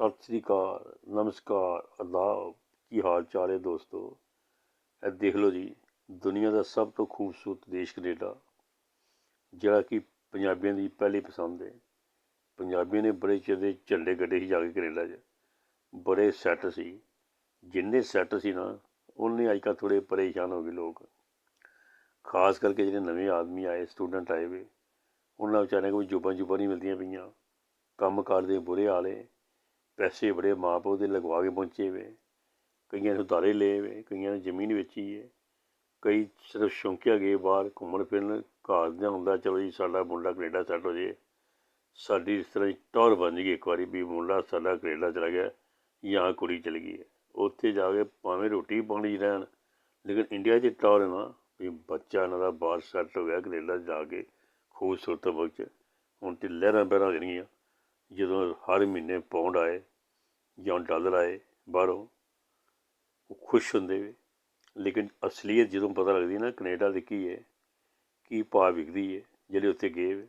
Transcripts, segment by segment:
ਸਤਿ ਸ੍ਰੀ ਅਕਾਲ, ਨਮਸਕਾਰ ਅਦਾਬ ਕੀ ਹਾਲ ਚਾਲ ਹੈ ਦੋਸਤੋ? ਇਹ ਦੇਖ ਲਓ ਜੀ, ਦੁਨੀਆ ਦਾ ਸਭ ਤੋਂ ਖੂਬਸੂਰਤ ਦੇਸ਼ ਕੈਨੇਡਾ, ਜਿਹੜਾ ਕਿ ਪੰਜਾਬੀਆਂ ਦੀ ਪਹਿਲੀ ਪਸੰਦ ਹੈ। ਪੰਜਾਬੀਆਂ ਨੇ ਬੜੇ ਚਿਰ ਦੇ ਝੰਡੇ ਗੱਡੇ ਸੀ ਜਾ ਕੇ ਕੈਨੇਡਾ 'ਚ, ਬੜੇ ਸੈੱਟ ਸੀ। ਜਿੰਨੇ ਸੈੱਟ ਸੀ ਨਾ ਉਹਨੇ ਅੱਜ ਕੱਲ੍ਹ ਥੋੜ੍ਹੇ ਪਰੇਸ਼ਾਨ ਹੋ ਗਏ ਲੋਕ। ਖਾਸ ਕਰਕੇ ਜਿਹੜੇ ਨਵੇਂ ਆਦਮੀ ਆਏ, ਸਟੂਡੈਂਟ ਆਏ ਵੇ, ਉਹਨਾਂ ਵਿਚਾਰਿਆਂ ਕੋਲ ਜੁਬਾਂ ਜੁਬਾਂ ਨਹੀਂ ਮਿਲਦੀਆਂ ਪਈਆਂ। ਕੰਮ ਕਾਰ ਦੇ ਬੁਰੇ ਹਾਲ ਪੈਸੇ ਬੜੇ ਮਾਂ ਪਿਓ ਦੇ ਲਗਵਾ ਕੇ ਪਹੁੰਚੇ ਵੇ। ਕਈਆਂ ਨੇ ਉਧਾਰੇ ਲਏ ਵੇ, ਕਈਆਂ ਨੇ ਜ਼ਮੀਨ ਵੇਚੀ ਹੈ ਕਈ ਸਿਰਫ ਸ਼ੌਂਕਿਆ ਗਏ ਬਾਹਰ ਘੁੰਮਣ ਫਿਰਨ, ਘਰ ਦਾ ਹੁੰਦਾ ਚਲੋ ਜੀ ਸਾਡਾ ਮੁੰਡਾ ਕੈਨੇਡਾ ਸੈੱਟ ਹੋ ਜੇ। ਸਾਡੀ ਇਸ ਤਰ੍ਹਾਂ ਦੀ ਟੌਰ ਬਣ ਗਈ ਇੱਕ ਵਾਰੀ ਵੀ ਮੁੰਡਾ ਸਾਡਾ ਕੈਨੇਡਾ ਚਲਾ ਗਿਆ ਜਾਂ ਕੁੜੀ ਚਲ ਗਈ ਹੈ ਉੱਥੇ ਜਾ ਕੇ ਭਾਵੇਂ ਰੋਟੀ ਪਾਣੀ ਰਹਿਣ, ਲੇਕਿਨ ਇੰਡੀਆ 'ਚ ਟੌਰ ਨਾ, ਵੀ ਬੱਚਾ ਇਹਨਾਂ ਦਾ ਬਾਹਰ ਸੈੱਟ ਹੋ ਗਿਆ ਕੈਨੇਡਾ 'ਚ ਜਾ ਕੇ ਖੂਬਸੂਰਤ ਮੁਲਕ ਹੁਣ ਤੇ ਲਹਿਰਾਂ ਬਹਿਰਾਂ ਹੋ ਜਾਣਗੀਆਂ। ਜਦੋਂ ਹਰ ਮਹੀਨੇ ਪੌਂਡ ਆਏ ਜਾਂ ਡਾਲਰ ਆਏ ਬਾਹਰੋਂ, ਉਹ ਖੁਸ਼ ਹੁੰਦੇ ਵੇ। ਲੇਕਿਨ ਅਸਲੀਅਤ ਜਦੋਂ ਪਤਾ ਲੱਗਦੀ ਨਾ, ਕੈਨੇਡਾ ਦੀ ਕੀ ਹੈ, ਕੀ ਭਾਅ ਵਿਕਦੀ ਹੈ, ਜਿਹੜੇ ਉੱਥੇ ਗਏ ਵੇ।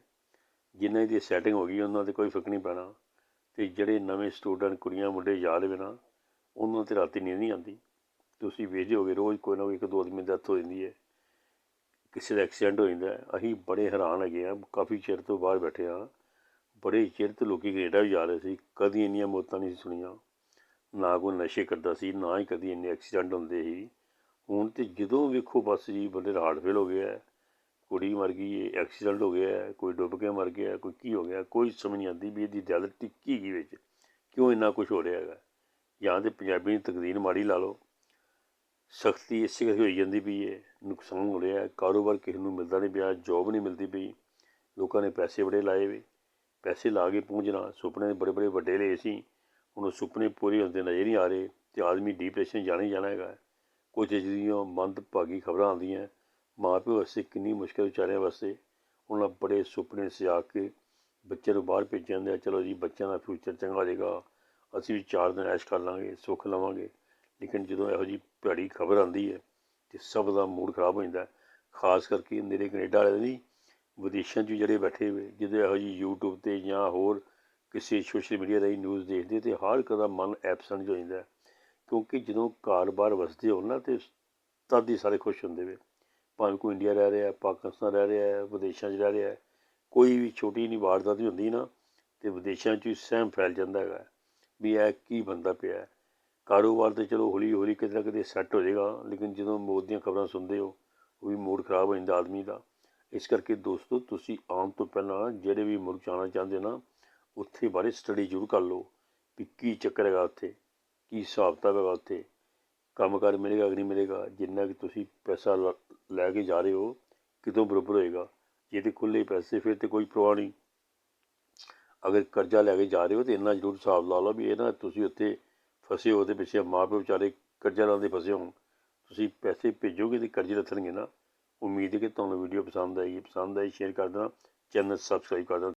ਜਿਨ੍ਹਾਂ ਦੀ ਸੈਟਿੰਗ ਹੋ ਗਈ, ਉਹਨਾਂ ਤੇ ਕੋਈ ਫ਼ਰਕ ਨਹੀਂ ਪੈਣਾ। ਤੇ ਜਿਹੜੇ ਨਵੇਂ ਸਟੂਡੈਂਟ, ਕੁੜੀਆਂ, ਮੁੰਡੇ ਜਾ ਲਵੇ ਨਾ, ਉਹਨਾਂ ਤੇ ਰਾਤੀ ਨੀਂਦ ਨਹੀਂ ਆਉਂਦੀ। ਤੁਸੀਂ ਵੇਖਦੇ ਹੋਗੇ ਰੋਜ਼ ਕੋਈ ਨਾ ਕੋਈ ਇੱਕ ਦੋ ਆਦਮੀ ਡੈਥ ਹੋ ਜਾਂਦੀ ਹੈ। ਕਿਸੇ ਦਾ ਐਕਸੀਡੈਂਟ ਹੋ ਜਾਂਦਾ ਅਸੀਂ ਬੜੇ ਹੈਰਾਨ ਹੈਗੇ ਆ ਕਾਫੀ ਚਿਰ ਤੋਂ ਬਾਹਰ ਬੈਠੇ ਆ ਬੜੇ ਚਿਰ ਤੋਂ ਲੋਕੀ ਕੈਨੇਡਾ ਵੀ ਜਾ ਰਹੇ ਸੀ ਕਦੀ ਇੰਨੀਆਂ ਮੌਤਾਂ ਨਹੀਂ ਸੀ ਸੁਣੀਆਂ ਨਾ ਕੋਈ ਨਸ਼ੇ ਕਰਦਾ ਸੀ ਨਾ ਹੀ ਕਦੀ ਇੰਨੇ ਐਕਸੀਡੈਂਟ ਹੁੰਦੇ ਸੀ। ਹੁਣ ਤੇ ਜਦੋਂ ਵੇਖੋ ਬਸ ਜੀ ਬੰਦੇ ਦਾ ਹਾਰਟ ਫੇਲ ਹੋ ਗਿਆ ਹੈ, ਕੁੜੀ ਮਰ ਗਈ ਹੈ ਐਕਸੀਡੈਂਟ ਹੋ ਗਿਆ ਕੋਈ ਡੁੱਬ ਕੇ ਮਰ ਗਿਆ ਕੋਈ ਕੀ ਹੋ ਗਿਆ ਕੋਈ ਸਮਝ ਨਹੀਂ ਆਉਂਦੀ ਵੀ ਇਹਦੀ ਦਿਲ ਟਿੱਕੀ ਗਈ ਵਿੱਚ ਕਿਉਂ ਇੰਨਾ ਕੁਝ ਹੋ ਰਿਹਾ ਹੈਗਾ। ਜਾਂ ਤੇ ਪੰਜਾਬੀ ਦੀ ਤਕਦੀਰ ਮਾੜੀ ਲਾ ਲਓ ਸਖਤੀ ਇਸੇ ਕਰਕੇ ਹੋਈ ਜਾਂਦੀ ਪਈ ਹੈ ਨੁਕਸਾਨ ਹੋ ਰਿਹਾ ਕਾਰੋਬਾਰ ਕਿਸੇ ਨੂੰ ਮਿਲਦਾ ਨਹੀਂ ਪਿਆ ਜੋਬ ਨਹੀਂ ਮਿਲਦੀ ਪਈ ਲੋਕਾਂ ਨੇ ਪੈਸੇ ਬੜੇ ਲਾਏ ਵੇ। ਪੈਸੇ ਲਾ ਕੇ ਪਹੁੰਚਣਾ, ਸੁਪਨੇ ਬੜੇ ਬੜੇ ਵੱਡੇ ਲਏ ਸੀ ਹੁਣ ਉਹ ਸੁਪਨੇ ਪੂਰੇ ਹੁੰਦੇ ਨਜ਼ਰ ਨਹੀਂ ਆ ਰਹੇ ਤੇ ਆਦਮੀ ਡਿਪਰੈਸ਼ਨ ਜਾਣਾ ਹੀ ਜਾਣਾ ਹੈਗਾ। ਕੁਝ ਜਿਹੜੀਆਂ ਮੰਦਭਾਗੀ ਖਬਰਾਂ ਆਉਂਦੀਆਂ ਮਾਂ ਪਿਓ ਵਾਸਤੇ ਕਿੰਨੀ ਮੁਸ਼ਕਲ ਵਿਚਾਰਿਆਂ ਵਾਸਤੇ। ਉਹਨਾਂ ਬੜੇ ਸੁਪਨੇ ਸਜਾ ਕੇ ਬੱਚੇ ਨੂੰ ਬਾਹਰ ਭੇਜ ਜਾਂਦੇ ਆ ਚਲੋ ਜੀ, ਬੱਚਿਆਂ ਦਾ ਫਿਊਚਰ ਚੰਗਾ ਹੋ ਜਾਏਗਾ ਅਸੀਂ ਵੀ ਚਾਰ ਦਿਨ ਐਸ਼ ਕਰ ਲਾਂਗੇ, ਸੁੱਖ ਲਵਾਂਗੇ। ਲੇਕਿਨ ਜਦੋਂ ਇਹੋ ਜੀ ਭੈੜੀ ਖਬਰ ਆਉਂਦੀ ਹੈ ਤੇ ਸਭ ਦਾ ਮੂਡ ਖਰਾਬ ਹੋ ਜਾਂਦਾ, ਖਾਸ ਕਰਕੇ ਮੇਰੇ ਕੈਨੇਡਾ ਵਾਲੇ ਦੀ ਵਿਦੇਸ਼ਾਂ 'ਚ ਜਿਹੜੇ ਬੈਠੇ ਹੋਏ ਜਿਹਦੇ ਇਹੋ ਜੀ YouTube ਤੇ ਜਾਂ ਹੋਰ ਕਿਸੇ ਸੋਸ਼ਲ ਮੀਡੀਆ ਰਾਹੀਂ ਨਿਊਜ਼ ਦੇਖਦੇ ਤੇ ਹਰ ਇੱਕ ਦਾ ਮਨ ਐਬਸੈਂਟ ਹੋ ਜਾਂਦਾ ਕਿਉਂਕਿ ਜਦੋਂ ਘਰ-ਬਾਰ ਵਸਦੇ ਹੋ ਨਾ ਤੇ ਤਦ ਹੀ ਸਾਰੇ ਖੁਸ਼ ਹੁੰਦੇ ਵੇ। ਭਾਵੇਂ ਕੋਈ ਇੰਡੀਆ ਰਹਿ ਰਿਹਾ, ਪਾਕਿਸਤਾਨ ਰਹਿ ਰਿਹਾ, ਵਿਦੇਸ਼ਾਂ 'ਚ ਰਹਿ ਰਿਹਾ ਕੋਈ ਵੀ ਛੋਟੀ ਜਿਹੀ ਵਾਰਦਾਤ ਵੀ ਹੁੰਦੀ ਨਾ ਤੇ ਵਿਦੇਸ਼ਾਂ 'ਚ ਹੀ ਸਹਿਮ ਫੈਲ ਜਾਂਦਾ ਹੈਗਾ ਵੀ ਇਹ ਕੀ ਬੰਦਾ ਪਿਆ ਕਾਰੋਬਾਰ ਤੇ ਚਲੋ ਹੌਲੀ ਹੌਲੀ ਕਿਤੇ ਨਾ ਕਿਤੇ ਸੈੱਟ ਹੋ ਜਾਏਗਾ, ਲੇਕਿਨ ਜਦੋਂ ਮੌਤ ਦੀਆਂ ਖਬਰਾਂ ਸੁਣਦੇ ਹੋ, ਉਹ ਵੀ ਮੂਡ ਖਰਾਬ ਹੋ ਜਾਂਦਾ ਆਦਮੀ ਦਾ। ਇਸ ਕਰਕੇ ਦੋਸਤੋ, ਤੁਸੀਂ ਆਉਣ ਤੋਂ ਪਹਿਲਾਂ ਜਿਹੜੇ ਵੀ ਮੁਲਕ ਜਾਣਾ ਚਾਹੁੰਦੇ ਨਾ, ਉੱਥੇ ਬਾਰੇ ਸਟੱਡੀ ਜ਼ਰੂਰ ਕਰ ਲਓ ਵੀ ਕੀ ਚੱਕਰ ਹੈਗਾ ਉੱਥੇ, ਕੀ ਹਿਸਾਬ ਕਿਤਾਬ ਹੈਗਾ ਉੱਥੇ ਕੰਮ ਕਾਰ ਮਿਲੇਗਾ ਕਿ ਨਹੀਂ ਮਿਲੇਗਾ, ਜਿੰਨਾ ਕਿ ਤੁਸੀਂ ਪੈਸਾ ਲ- ਲੈ ਕੇ ਜਾ ਰਹੇ ਹੋ, ਕਿਦੋਂ ਬਰੋਬਰ ਹੋਏਗਾ, ਜੇ ਤੇ ਖੁੱਲੇ ਪੈਸੇ, ਫਿਰ ਤੇ ਕੋਈ ਪਰਵਾਹ ਨਹੀਂ। ਅਗਰ ਕਰਜ਼ਾ ਲੈ ਕੇ ਜਾ ਰਹੇ ਹੋ ਤੇ ਇੰਨਾ ਜ਼ਰੂਰ ਹਿਸਾਬ ਲਾ ਲਓ ਵੀ ਇਹ ਨਾ ਤੁਸੀਂ ਉੱਥੇ ਫਸੇ ਹੋ ਤੇ ਪਿੱਛੇ ਮਾਂ ਪਿਓ ਵਿਚਾਰੇ ਕਰਜ਼ਾ ਲਾਉਂਦੇ ਫਸੇ ਹੋਣ, ਤੁਸੀਂ ਪੈਸੇ ਭੇਜੋਗੇ ਤੇ ਕਰਜ਼ੇ ਲੱਥਣਗੇ ਨਾ। ਉਮੀਦ ਹੈ ਕਿ ਤੁਹਾਨੂੰ ਵੀਡੀਓ ਪਸੰਦ ਆਈ ਪਸੰਦ ਆਈ ਸ਼ੇਅਰ ਕਰ ਦੇਣਾ। ਚੈਨਲ ਸਬਸਕ੍ਰਾਈਬ ਕਰ ਦੇਣਾ।